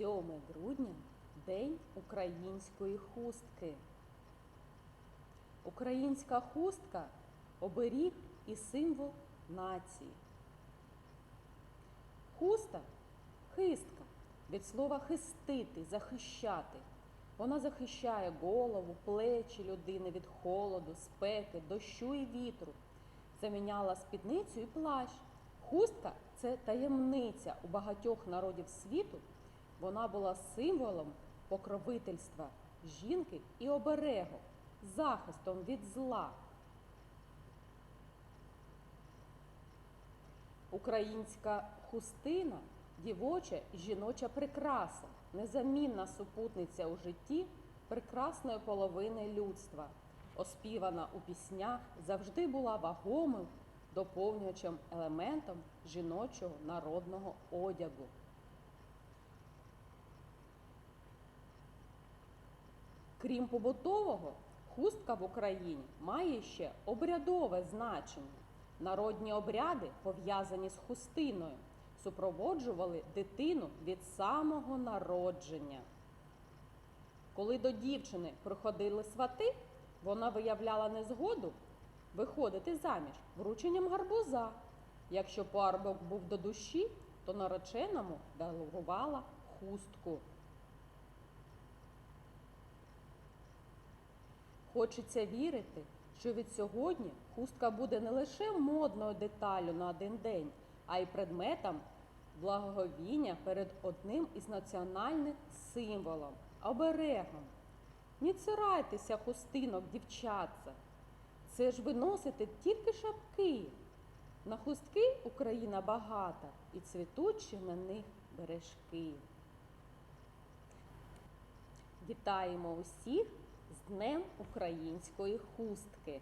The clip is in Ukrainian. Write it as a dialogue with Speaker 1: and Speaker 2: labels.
Speaker 1: 7 грудня День української хустки. Українська хустка оберіг і символ нації. Хуста хистка від слова хистити, захищати. Вона захищає голову, плечі людини від холоду, спеки, дощу і вітру. Заміняла спідницю і плащ. Хустка це таємниця у багатьох народів світу. Вона була символом покровительства жінки і оберегу, захистом від зла. Українська хустина дівоча жіноча прикраса, незамінна супутниця у житті прекрасної половини людства, оспівана у піснях, завжди була вагомим доповнюючим елементом жіночого народного одягу. Крім побутового, хустка в Україні має ще обрядове значення. Народні обряди, пов'язані з хустиною, супроводжували дитину від самого народження. Коли до дівчини приходили свати, вона виявляла незгоду виходити заміж врученням гарбуза. Якщо парубок був до душі, то нареченому дарувала хустку. Хочеться вірити, що від сьогодні хустка буде не лише модною деталлю на один день, а й предметом благоговіння перед одним із національних символів оберегом. Не цирайтеся хустинок, дівчатця. Це ж ви носите тільки шапки. На хустки Україна багата і цвітучі на них бережки. Вітаємо усіх з Днем української хустки!